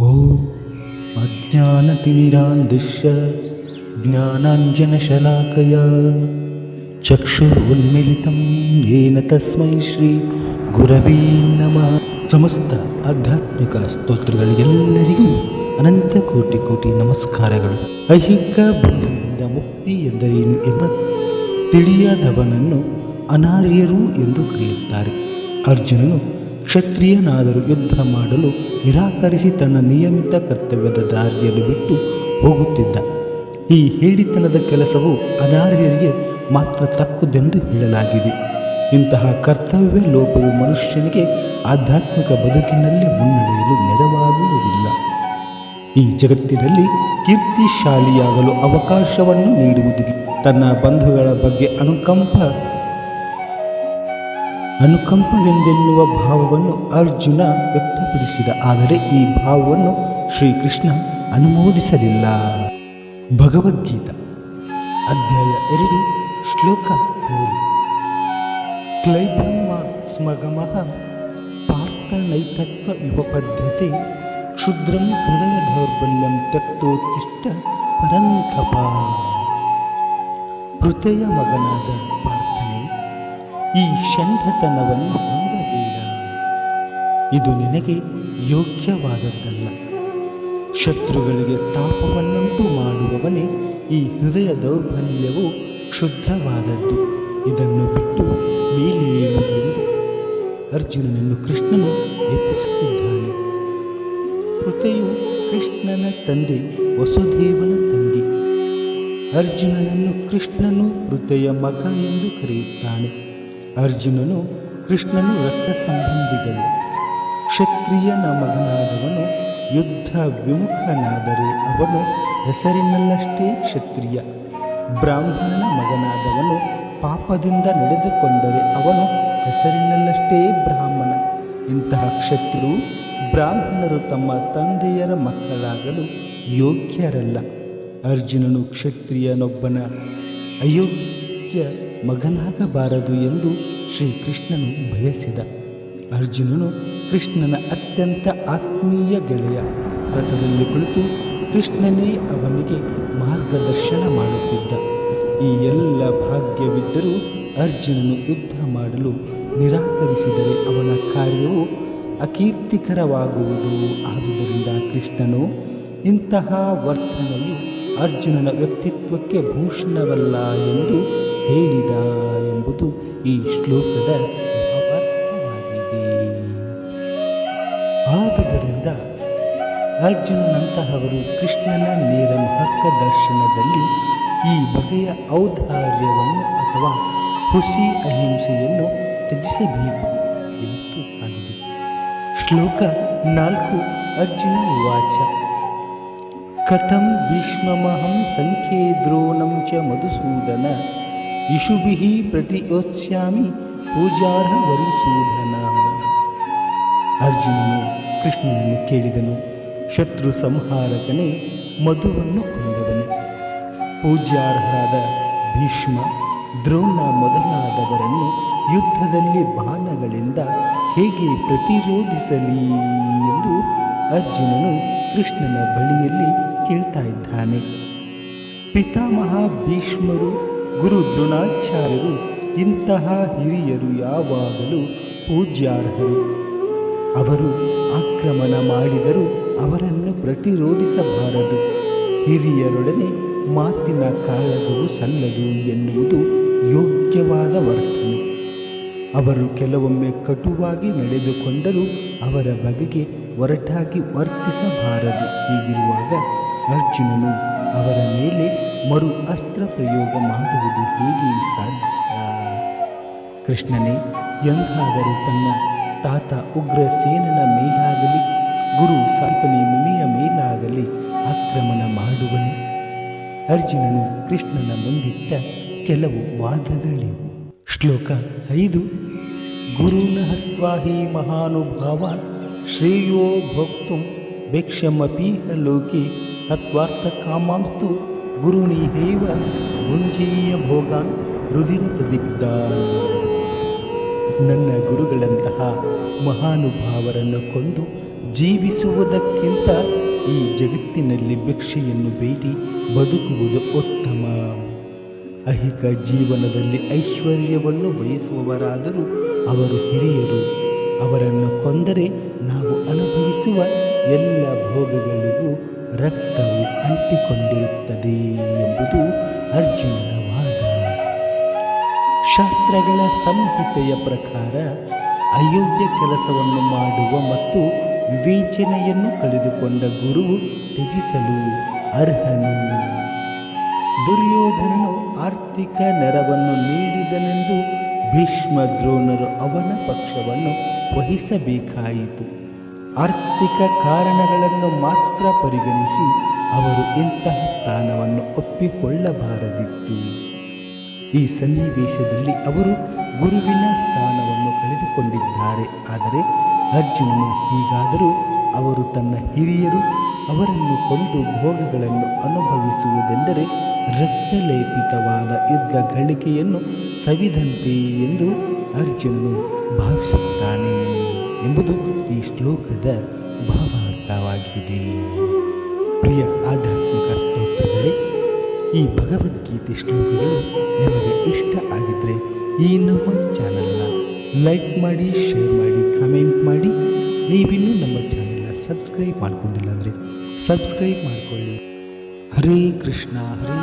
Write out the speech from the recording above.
ॐ अज्ञानतिमिरान्दिश्य ज्ञानाञ्जनशलाकया चक्षुरुन्मिलितं येन तस्मै ಶ್ರೀ ಗುರವೇ ನಮಃ ಸಮಸ್ತ ಆಧ್ಯಾತ್ಮಿಕ ಸ್ತೋತ್ರಗಳಿಗೆಲ್ಲರಿಗೂ ಅನಂತ ಕೋಟಿ ಕೋಟಿ ನಮಸ್ಕಾರಗಳು ಐಹಿಕ ಬಂಧನದಿಂದ ಮುಕ್ತಿ ಎಂದರೇನು ಎಂಬ ತಿಳಿಯದವನನ್ನು ಅನಾರ್ಯರು ಎಂದು ಕರೆಯುತ್ತಾರೆ ಅರ್ಜುನನು ಕ್ಷತ್ರಿಯನಾದರೂ ಯುದ್ಧ ಮಾಡಲು ನಿರಾಕರಿಸಿ ತನ್ನ ನಿಯಮಿತ ಕರ್ತವ್ಯದ ದಾರಿಯನ್ನು ಬಿಟ್ಟು ಹೋಗುತ್ತಿದ್ದ. ಈ ಹೇಳಿತನದ ಕೆಲಸವು ಅನಾರ್ಯರಿಗೆ ಮಾತ್ರ ತಕ್ಕುದೆಂದು ಹೇಳಲಾಗಿದೆ. ಇಂತಹ ಕರ್ತವ್ಯ ಲೋಪವು ಮನುಷ್ಯನಿಗೆ ಆಧ್ಯಾತ್ಮಿಕ ಬದುಕಿನಲ್ಲಿ ಮುನ್ನಡೆಯಲು ನೆರವಾಗುವುದಿಲ್ಲ. ಈ ಜಗತ್ತಿನಲ್ಲಿ ಕೀರ್ತಿಶಾಲಿಯಾಗಲು ಅವಕಾಶವನ್ನು ನೀಡುವುದಿಲ್ಲ ತನ್ನ ಬಂಧುಗಳ ಬಗ್ಗೆ ಅನುಕಂಪ ಅನುಕಂಪವೆಂದೆನ್ನುವ ಭಾವವನ್ನು ಅರ್ಜುನ ವ್ಯಕ್ತಪಡಿಸಿದ. ಆದರೆ ಈ ಭಾವವನ್ನು ಶ್ರೀಕೃಷ್ಣ ಅನುಮೋದಿಸಲಿಲ್ಲ. ಭಗವದ್ಗೀತ, ಅಧ್ಯಾಯ ಎರಡು, ಶ್ಲೋಕ ಮೂರು. ಕ್ಲೈಬ್ರಹ್ಮ ಸ್ಮಗಮಃ ಪಾರ್ಥನೈತತ್ವ ಯುವಪದ್ಧತಿ ಕ್ಷುದ್ರಂ ಹೃದಯ ದೌರ್ಬಲ್ಯಂ ತ್ಯಕ್ತೋತ್ತಿಷ್ಟ ಪರಂತಪ. ಹೃದಯ ಮಗನಾದ ಪಾರ್ಥನೆ ಈ ಷಂಢತನವನ್ನು ಹೊಂದಬೇಡ ಇದು ನಿನಗೆ ಯೋಗ್ಯವಾದದ್ದಲ್ಲ. ಶತ್ರುಗಳಿಗೆ ತಾಪವನ್ನುಂಟು ಮಾಡುವವನೇ ಈ ಹೃದಯ ದೌರ್ಬಲ್ಯವು ಕ್ಷುದ್ರವಾದದ್ದು. ಇದನ್ನು ಬಿಟ್ಟು ಮೇಲೆಯೇನು ಎಂದು ಅರ್ಜುನನನ್ನು ಕೃಷ್ಣನು ಎಪ್ಪಿಸುತ್ತಿದ್ದಾನೆ ಕೃತೆಯು ಕೃಷ್ಣನ ತಂದೆ ವಸುದೇವನ ತಂದೆ ಅರ್ಜುನನನ್ನು ಕೃಷ್ಣನು ಹೃದಯ ಮಗ ಎಂದು ಕರೆಯುತ್ತಾನೆ. ಅರ್ಜುನನು ಕೃಷ್ಣನು ರಕ್ತ ಸಂಬಂಧಿಗಳು ಕ್ಷತ್ರಿಯನ ಮಗನಾದವನು ಯುದ್ಧ ವಿಮುಖನಾದರೆ ಅವನು ಹೆಸರಿನಲ್ಲಷ್ಟೇ ಕ್ಷತ್ರಿಯ. ಬ್ರಾಹ್ಮಣನ ಮಗನಾದವನು ಪಾಪದಿಂದ ನಡೆದುಕೊಂಡರೆ ಅವನು ಹೆಸರಿನಲ್ಲಷ್ಟೇ ಬ್ರಾಹ್ಮಣ. ಇಂತಹ ಕ್ಷತ್ರಿಯರು ಬ್ರಾಹ್ಮಣರು ತಮ್ಮ ತಂದೆಯರ ಮಕ್ಕಳಾಗಲು ಯೋಗ್ಯರಲ್ಲ. ಅರ್ಜುನನು ಕ್ಷತ್ರಿಯನೊಬ್ಬನ ಅಯೋಗ್ಯ ಮಗನಾಗಬಾರದು ಎಂದು ಶ್ರೀಕೃಷ್ಣನು ಬಯಸಿದ. ಅರ್ಜುನನು ಕೃಷ್ಣನ ಅತ್ಯಂತ ಆತ್ಮೀಯ ಗೆಳೆಯ ರಥದಲ್ಲಿ ಕುಳಿತು ಕೃಷ್ಣನೇ ಅವನಿಗೆ ಮಾರ್ಗದರ್ಶನ ಮಾಡುತ್ತಿದ್ದ. ಈ ಎಲ್ಲ ಭಾಗ್ಯವಿದ್ದರೂ ಅರ್ಜುನನು ಯುದ್ಧ ಮಾಡಲು ನಿರಾಕರಿಸಿದರೆ ಅವನ ಕಾರ್ಯವು ಅಕೀರ್ತಿಕರವಾಗುವುದು. ಆದುದರಿಂದ ಕೃಷ್ಣನು ಇಂತಹ ವರ್ತನೆಯು ಅರ್ಜುನನ ವ್ಯಕ್ತಿತ್ವಕ್ಕೆ ಭೂಷಣವಲ್ಲ ಎಂದು ಹೇಳಿದ ಎಂಬುದು ಈ ಶ್ಲೋಕದ ಭಾವಾರ್ಥವಾಗಿದೆ ಆದುದರಿಂದ ಅರ್ಜುನನಂತಹವರು ಕೃಷ್ಣನ ನೇರ ಮಾರ್ಗದರ್ಶನದಲ್ಲಿ ಈ ಬಗೆಯ ಔದಾರ್ಯವನ್ನು ಅಥವಾ ಹುಸಿ ಅಹಿಂಸೆಯನ್ನು ತ್ಯಜಿಸಬೇಕು ಎಂದು ಆಗಿದೆ. ಶ್ಲೋಕ ನಾಲ್ಕು, ಅರ್ಜುನ ವಾಚ. ಕಥಂ ಭೀಷ್ಮಮಹಂ ಸಂಖ್ಯೆ ದ್ರೋಣಂ ಚ ಮಧುಸೂದನ. ಇಷುಭಿಃ ಪ್ರತಿಯೋತ್ಸ್ಯಾಮಿ ಪೂಜಾರ್ಹ ವರಿಸೂಧನ. ಅರ್ಜುನನು ಕೃಷ್ಣನನ್ನು ಕೇಳಿದನು. ಶತ್ರು ಸಂಹಾರಕನೇ ಮಧುವನ್ನು ಕೊಂದವನು. ಪೂಜ್ಯಾರ್ಹರಾದ ಭೀಷ್ಮ, ದ್ರೋಣ ಮೊದಲಾದವರನ್ನು ಯುದ್ಧದಲ್ಲಿ ಬಾಣಗಳಿಂದ ಹೇಗೆ ಪ್ರತಿರೋಧಿಸಲಿ ಎಂದು ಅರ್ಜುನನು ಕೃಷ್ಣನ ಬಳಿಯಲ್ಲಿ ಕೇಳ್ತಾ ಇದ್ದಾನೆ. ಪಿತಾಮಹ ಭೀಷ್ಮರು ಗುರು ದ್ರೋಣಾಚಾರ್ಯರು, ಇಂತಹ ಹಿರಿಯರು ಯಾವಾಗಲೂ ಪೂಜ್ಯಾರ್ಹರು. ಅವರು ಆಕ್ರಮಣ ಮಾಡಿದರೂ ಅವರನ್ನು ಪ್ರತಿರೋಧಿಸಬಾರದು. ಹಿರಿಯರೊಡನೆ ಮಾತಿನ ಕಾಳಗವು ಸಲ್ಲದು ಎನ್ನುವುದು ಯೋಗ್ಯವಾದ ವರ್ತನೆ. ಅವರು ಕೆಲವೊಮ್ಮೆ ಕಟುವಾಗಿ ನಡೆದುಕೊಂಡರೂ ಅವರ ಬಗೆಗೆ ಒರಟಾಗಿ ವರ್ತಿಸಬಾರದು. ಹೀಗಿರುವಾಗ ಅರ್ಜುನನು ಅವರ ಮೇಲೆ ಮರು ಅಸ್ತ್ರ ಪ್ರಯೋಗ ಮಾಡುವುದು ಹೇಗೆ ಸಾಧ್ಯ? ಕೃಷ್ಣನೇ ಎಂದಾದರೂ ತನ್ನ ತಾತ ಉಗ್ರಸೇನನ ಮೇಲಾಗಲಿ, ಗುರು ಸಾಲ್ಪನಿ ಮುನಿಯ ಮೇಲಾಗಲಿ ಆಕ್ರಮಣ ಮಾಡುವನು. ಅರ್ಜುನನು ಕೃಷ್ಣನ ಮುಂದಿಟ್ಟ ಕೆಲವು ವಾದಗಳಿವು. ಶ್ಲೋಕ ಐದು, ಗುರುನ ಹತ್ವಾ ಹಿ ಮಹಾನುಭಾವಾನ್ ಶ್ರೇಯೋ ಭೋಕ್ತು, ಭಿಕ್ಷಮಪೀಹ ಲೋಕೆ ಹತ್ವಾರ್ಥ ಕಾಮಾಂಸ್ತು ಗುರುನಿಹೇವ ಮುಂಜೀಯ ರುಧಿರ ಪ್ರದಿಗ್ಧಾನ್ ನನ್ನ ಗುರುಗಳಂತಹ ಮಹಾನುಭಾವರನ್ನು ಕೊಂದು ಜೀವಿಸುವುದಕ್ಕಿಂತ ಈ ಜಗತ್ತಿನಲ್ಲಿ ಭಿಕ್ಷೆಯನ್ನು ಬೇಡಿ ಬದುಕುವುದು ಉತ್ತಮ. ಐಹಿಕ ಜೀವನದಲ್ಲಿ ಐಶ್ವರ್ಯವನ್ನು ಬಯಸುವವರಾದರೂ ಅವರು ಹಿರಿಯರು. ಅವರನ್ನು ಕೊಂದರೆ ನಾವು ಅನುಭವಿಸುವ ಎಲ್ಲ ಭೋಗಗಳಿಗೂ ರಕ್ತವು ಅಂಟಿಕೊಂಡಿರುತ್ತದೆ ಎಂಬುದು ಅರ್ಜುನನ ವಾದ. ಶಾಸ್ತ್ರಗಳ ಸಂಹಿತೆಯ ಪ್ರಕಾರ ಅಯೋಗ್ಯ ಕೆಲಸವನ್ನು ಮಾಡುವ ಮತ್ತು ವಿವೇಚನೆಯನ್ನು ಕಳೆದುಕೊಂಡ ಗುರು ತ್ಯಜಿಸಲು ಅರ್ಹನು. ದುರ್ಯೋಧನನು ಆರ್ಥಿಕ ನೆರವನ್ನು ನೀಡಿದನೆಂದು ಭೀಷ್ಮ ದ್ರೋಣರು ಅವನ ಪಕ್ಷವನ್ನು ವಹಿಸಬೇಕಾಯಿತು. ಆರ್ಥಿಕ ಕಾರಣಗಳನ್ನು ಮಾತ್ರ ಪರಿಗಣಿಸಿ ಅವರು ಇಂತಹ ಸ್ಥಾನವನ್ನು ಒಪ್ಪಿಕೊಳ್ಳಬಾರದಿತ್ತು. ಈ ಸನ್ನಿವೇಶದಲ್ಲಿ ಅವರು ಗುರುವಿನ ಸ್ಥಾನವನ್ನು ಕಳೆದುಕೊಂಡಿದ್ದಾರೆ. ಆದರೆ ಅರ್ಜುನನು ಹೀಗಾದರೂ ಅವರು ತನ್ನ ಹಿರಿಯರು ಅವರನ್ನು ಕೊಂದು ಭೋಗಗಳನ್ನು ಅನುಭವಿಸುವುದೆಂದರೆ ರಕ್ತಲೇಪಿತವಾದ ಯುದ್ಧ ಗಳಿಕೆಯನ್ನು ಸವಿದಂತೆ ಎಂದು ಅರ್ಜುನನು ಭಾವಿಸುತ್ತಾನೆ. ಎಂಬುದು ಈ ಶ್ಲೋಕದ ಭಾವಾರ್ಥವಾಗಿದೆ. ಪ್ರಿಯ ಆಧ್ಯಾತ್ಮಿಕ ಸ್ತೋತ್ರಗಳೇ, ಈ ಭಗವದ್ಗೀತೆ ಶ್ಲೋಕಗಳು ನಿಮಗೆ ಇಷ್ಟ ಆಗಿದ್ದರೆ ಈ ನಮ್ಮ ಚಾನಲ್ನ ಲೈಕ್ ಮಾಡಿ, ಶೇರ್ ಮಾಡಿ, ಕಮೆಂಟ್ ಮಾಡಿ. ನೀವಿನ್ನೂ ನಮ್ಮ ಚಾನಲ್ನ ಸಬ್ಸ್ಕ್ರೈಬ್ ಮಾಡ್ಕೊಂಡಿಲ್ಲ ಅಂದರೆ ಸಬ್ಸ್ಕ್ರೈಬ್ ಮಾಡಿಕೊಳ್ಳಿ. ಹರೇ ಕೃಷ್ಣ, ಹರೇ